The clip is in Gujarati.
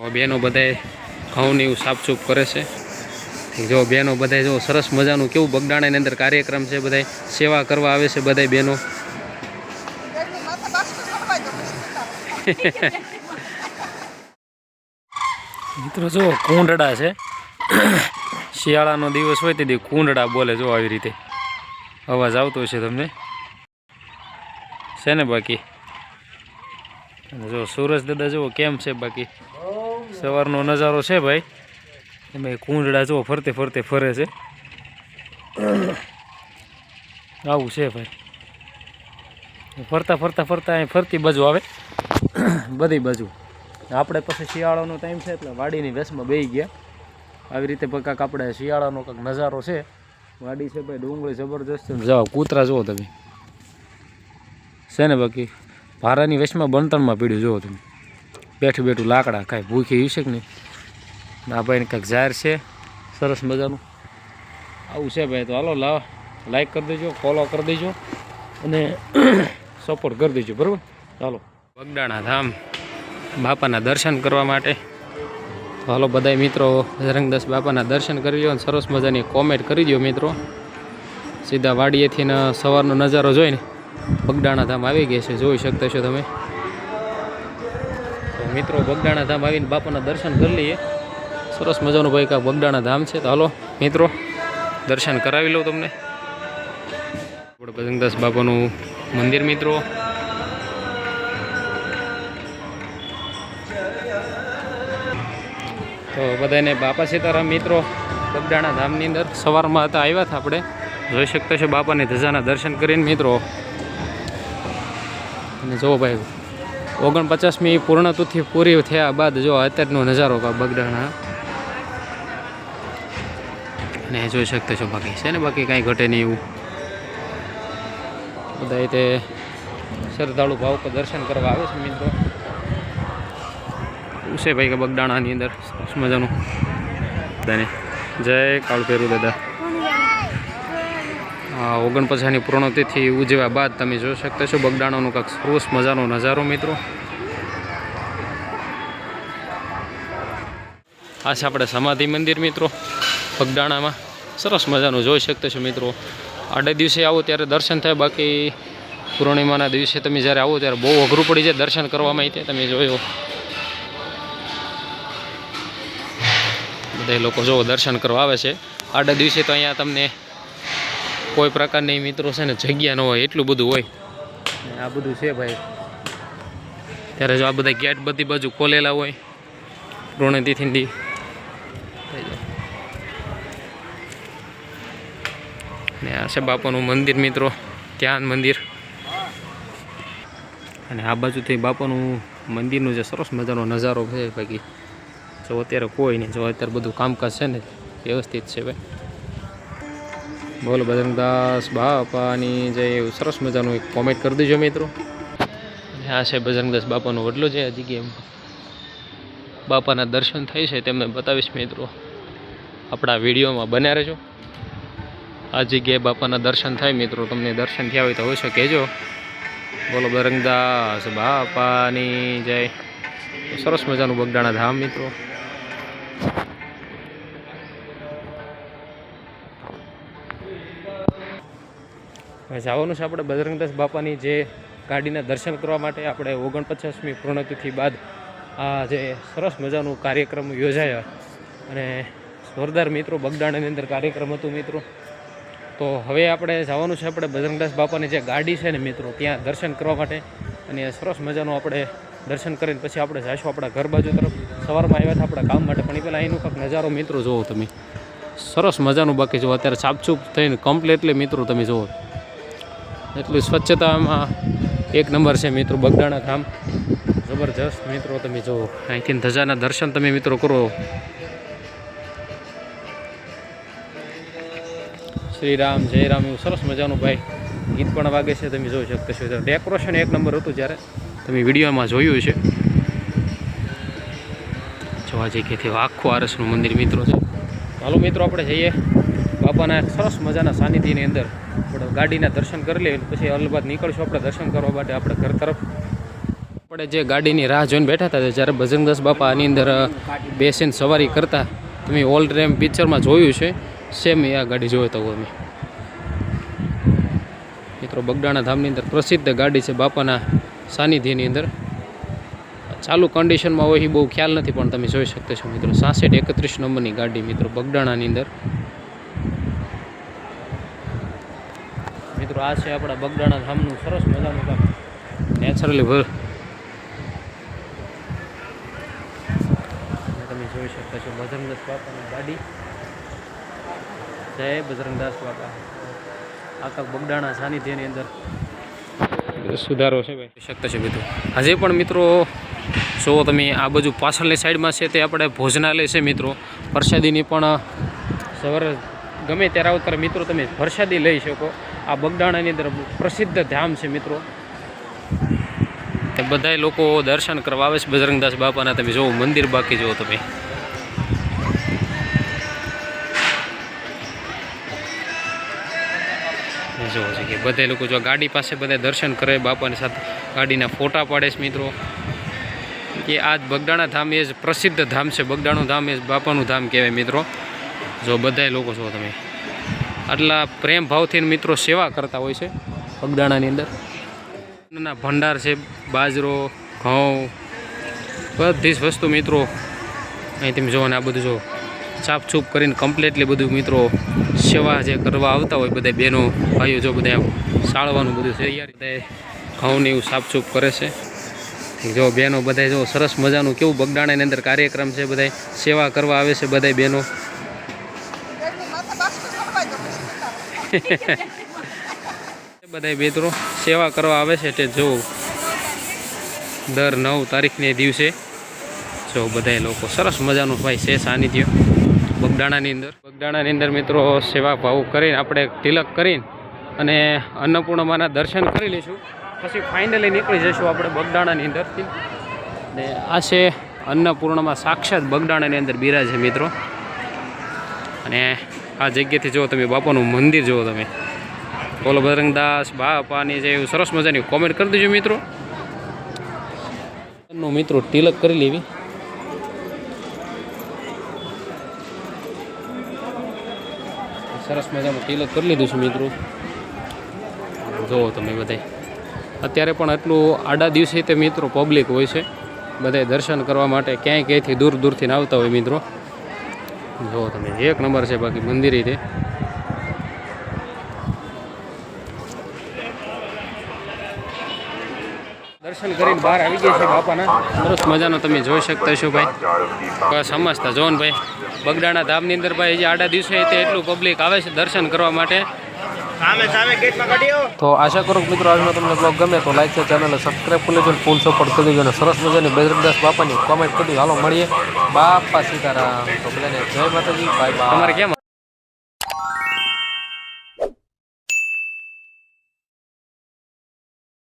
બેનો બધાય ઘઉંને એવું સાફસૂફ કરે છે. જો બેનો બધાય જો સરસ મજાનું કેવું બગડાણાની અંદર કાર્યક્રમ છે, બધાય સેવા કરવા આવે છે બધાય બેનો. મિત્રો જો કુંડડા છે. શિયાળાનો દિવસ હોય તેથી કુંડડા બોલે જો આવી રીતે. અવાજ આવતો છે તમને. છે ને બાકી? જો સુરજ દાદા જુઓ કેમ છે બાકી? સવારનો નજારો છે ભાઈ. એમાં કુંડડા જુઓ ફરતે ફરતે ફરે છે. આવું છે ભાઈ. ફરતા ફરતા ફરતા અહીં ફરતી બાજુ આવે. બધી બાજુ. આપણે પછી શિયાળાનો ટાઈમ છે એટલે વાડીની વેસમાં બેસી ગયા. આવી રીતે કાંક આપણે શિયાળાનો કાંક નજારો છે. વાડી છે ભાઈ ડુંગળી જબરજસ્ત. જાઓ, કૂતરા જુઓ તમે. છે ને બાકી? ભારાની વેસમાં બણતણમાં પીડ્યું જુઓ તમે. બેઠું બેઠું લાકડા કાંઈ ભૂખી હશે કે નહીં? આ ભાઈને કાંઈક જાહેર છે. સરસ મજાનું. આવું છે ભાઈ, તો હાલો લાવ. લાઈક કરી દેજો ફોલો કરી દેજો અને સપોર્ટ કરી દેજો, બરાબર? ચાલો બગડાણા ધામ બાપાના દર્શન કરવા માટે. હાલો બધાય મિત્રો, રંગદાસ બાપાના દર્શન કરી લો અને સરસ મજાની કોમેન્ટ કરી દો મિત્રો. સીધા વાડીએથી ને સવારનો નજારો જોઈને બગડાણા ધામ આવી ગયા છે. જોઈ શકતા છો તમે. મિત્રો બગડાણા ધામ આવીને બાપાના દર્શન કરી લઈએ. સરસ મજાનું ભાઈ કાંક બગડાણા ધામ છે. તો હાલો, મિત્રો, દર્શન કરાવી લઉં તમને. બજરંગદાસ બાપાનું મંદિર, મિત્રો. તો બધાને બાપા સીતારામ, મિત્રો બગડાણા ધામની અંદર સવારમાં હતા, આવ્યા હતા આપણે. જોઈ શકતા છે બાપાની ધજાના દર્શન કરીને, મિત્રો. અને જુઓ ભાઈ ઓગણપચાસમી પૂર્ણતુથી પૂરી થયા બાદ જો અત્યારનો નજારો બગડાણા. અને જોઈ શકતા છો બાકી છે ને બાકી કાંઈ ઘટે નહીં એવું. બધા તે શ્રદ્ધાળુ ભાવ પર દર્શન કરવા આવે છે મિત્રો. ઉસે ભાઈ કે બગડાણાની અંદર. મજાનું. બધાને. જય કાળભેરુ દાદા. ઓગણપચાસની પૂર્ણતિથિ ઉજવ્યા બાદ તમે જોઈ શકતા છો બગડાણાનું કાંક સરસ મજાનો નજારો મિત્રો. આ છે આપણે સમાધિ મંદિર મિત્રો બગડાણામાં સરસ મજાનું જોઈ શકતા છો મિત્રો. આડે દિવસે આવો ત્યારે દર્શન થાય, બાકી પૂર્ણિમાના દિવસે તમે જ્યારે આવો ત્યારે બહુ અઘરું પડી જાય દર્શન કરવામાં તે તમે જોયો. બધા લોકો જો દર્શન કરવા આવે છે. આડા દિવસે તો અહીંયા તમને કોઈ પ્રકારની મિત્રો છે ને જગ્યા ન હોય એટલું બધું હોય. આ બધું છે ભાઈ. ત્યારે જો આ બધા ગેટ બધી બાજુ ખોલેલા હોય તિથિંડી ને આ છે બાપાનું મંદિર મિત્રો ધ્યાન મંદિર. અને આ બાજુથી બાપાનું મંદિરનું જે સરસ મજાનો નજારો છે બાકી. જો અત્યારે કોઈ નહીં જો અત્યારે બધું કામકાજ છે ને વ્યવસ્થિત છે ભાઈ. બોલો બજરંગદાસ બાપાની જે સરસ મજાનું એક કોમેન્ટ કરી દેજો મિત્રો. અને આ છે બજરંગદાસ બાપાનો વડલો છે હજી જગ્યાએ બાપાના દર્શન થાય છે તેમને બતાવીશ મિત્રો. આપણા વિડીયોમાં બન્યા રહેજો. આ જગ્યાએ બાપાના દર્શન થાય મિત્રો, તમને દર્શન થયા હોય તો અવશ્ય કહેજો. બોલો બજરંગદાસ બાપાની જય. સરસ મજાનું બગડાણા ધામ મિત્રો. જવાનું છે આપણે બજરંગદાસ બાપાની જે ગાડીના દર્શન કરવા માટે આપણે ઓગણપચાસમી પૂર્ણતિથિ બાદ આ જે સરસ મજાનું કાર્યક્રમ યોજાયા. અને જોરદાર મિત્રો બગડાણાની અંદર કાર્યક્રમ હતું મિત્રો. તો હવે આપણે જવાનું છે આપણે બજરંગદાસ બાપાની જે ગાડી છે ને મિત્રો, ત્યાં દર્શન કરવા માટે. અને સરસ મજાનું આપણે દર્શન કરીને પછી આપણે જઈશું આપણા ઘર બાજુ તરફ. સવારમાં આવ્યા હતા આપણા કામ માટે, પણ એ પહેલાં અહીંનું કંઈક નજારો મિત્રો જુઓ તમે. સરસ મજાનું બાકી જુઓ અત્યારે સાપચૂપ થઈને કમ્પ્લીટલી મિત્રો તમે જુઓ. એટલી સ્વચ્છતામાં એક નંબર છે મિત્રો બગડાણા ધામ. જબરજસ્ત મિત્રો તમે જો અહીંથી ધજાના દર્શન તમે મિત્રો કરો. શ્રી રામ જય રામ, એવું સરસ મજાનું ભાઈ ગીત પણ વાગે છે તમે જોઈ શકતા છો. ડેકોરેશન એક નંબર હતું જ્યારે તમે વિડીયોમાં જોયું છે. જોવા જઈએ કે આખું આરસનું મંદિર મિત્રો છે. ચાલો મિત્રો આપણે જઈએ. બાપાના સરસ મજાના સાનિધ્યની અંદર આપણે ગાડીના દર્શન કરી લઈએ પછી અલબાદ નીકળશું આપણે દર્શન કરવા માટે આપણે ઘર તરફ. આપણે જે ગાડીની રાહ જોઈને બેઠા હતા, જ્યારે બજરંગદાસ બાપા આની અંદર બેસીને સવારી કરતા, તમે ઓલ રેમ પિક્ચરમાં જોયું છે, સેમ એ આ ગાડી જોયો તો અમે મિત્રો, બગડાણા ધામની અંદર પ્રસિદ્ધ ગાડી છે બાપાના સાનિધ્યની અંદર. ચાલુ કન્ડિશનમાં હોય એ બહુ ખ્યાલ નથી, પણ તમે જોઈ શકતા છો મિત્રો, સાસઠ એકત્રીસ નંબરની ગાડી મિત્રો, બગડાણાની અંદર. મિત્રો આ છે આપણા બગડાણા ધામનું સરસ મજાનું કામ. નેચરલી ભર. તમે જોઈ શકતા છો બજરંગદાસ બાપાની ગાડી. જય બજરંગદાસ બાપા. આખા બગડાણા સાનિધ્યની અંદર. સુધારો છે ભાઈ. શકતા છે મિત્રો. હજી પણ મિત્રો જો તમે આ બાજુ પાછળની સાઈડમાં છે તે આપણે ભોજનાલય છે મિત્રો. પ્રસાદીની પણ સવારે ગમે ત્યારે આવતા મિત્રો તમે પ્રસાદી લઈ શકો. આ બગડાણાની અંદર પ્રસિદ્ધ ધામ છે મિત્રો. તે બધાય લોકો દર્શન કરવા આવે છે બજરંગદાસ બાપાના. તમે જોવો, મંદિર બાકી જુઓ તમે. જોવો છે કે બધા લોકો જો ગાડી પાસે બધા દર્શન કરે, બાપાની સાથે ગાડીના ફોટા પાડે છે મિત્રો. કે આ જ બગડાણા ધામ એ જ પ્રસિદ્ધ ધામ છે. બગડાણું ધામ એ બાપાનું ધામ કહેવાય મિત્રો. જો બધાય લોકો છો તમે. આટલા પ્રેમ ભાવથી મિત્રો સેવા કરતા હોય છે પગદાણાની અંદર. ના ભંડાર છે, બાજરો, ઘઉં, બધી જ વસ્તુ મિત્રો. અહીં તમે જોવાને આ બધું જો ચાપચૂપ કરીને કમ્પ્લીટલી બધું મિત્રો સેવા જે કરવા આવતા હોય બધા બહેનો, ભાઈઓ જો બધા સાળવાનું બધું તૈયારી બધા ઘઉંને એવું સાફછૂપ કરે છે. જો બહેનો બધા જો સરસ મજાનું કેવું બગડાણાની અંદર કાર્યક્રમ છે બધા સેવા કરવા આવે છે બધા બહેનો. બધા મિત્રો, સેવા કરવા આવે છે તે જો દર નવ તારીખને દિવસે જો બધા લોકો સરસ મજાનું ભાઈ છે સાનિધ્ય બગડાણાની અંદર. બગડાણાની અંદર મિત્રો સેવા ભાવ કરીને આપણે તિલક કરીને અને અન્નપૂર્ણમાના દર્શન કરી લઈશું. પછી ફાઇનલી નીકળી જઈશું આપણે બગડાણાની અંદરથી. ને આ છે અન્નપૂર્ણમાં સાક્ષાત બગડાણાની અંદર બિરાજે મિત્રો. અને આ જગ્યાથી જુઓ તમે, બાપાનું મંદિર જુઓ તમે. બોલો બજરંગદાસ બાપાની જે સરસ મજાની કોમેન્ટ કરી દેજો મિત્રો. મિત્રો, તિલક કરી લેવી. સરસ મજાનું તિલક કરી લીધું છે મિત્રો. જુઓ તમે બધાય. અત્યારે પણ આટલું આડા દિવસે તે મિત્રો પબ્લિક હોય છે. બધાય દર્શન કરવા માટે ક્યાંય ક્યાંયથી દૂર દૂરથી આવતા હોય મિત્રો. જુઓ તમે એક નંબર છે, બાકી મંદિર તે દર્શન કરીને બહાર આવી ગયા છે બાપાના. સરસ મજાનો તમે જોઈ શકતા છો ભાઈ. બસ સમજતા જોન ભાઈ. બગડાણા ધામની અંદર ભાઈ, જે આડા દિવસે એટલું પબ્લિક આવે છે દર્શન કરવા માટે. તો આશા કરું કે મિત્રો આજનો તમને બ્લોગ ગમે તો લાઈક છે ચેનલ સબસ્ક્રાઈબ કરી લેજો ફૂલ સપોર્ટ કરી દેજો અને સરસ મજાની બજરંગદાસ બાપાની કોમેન્ટ કરી હાલો મળીએ. બાપા સીતારામ. તો બધાને જય માતાજી. બાય બાય તમારે કેમ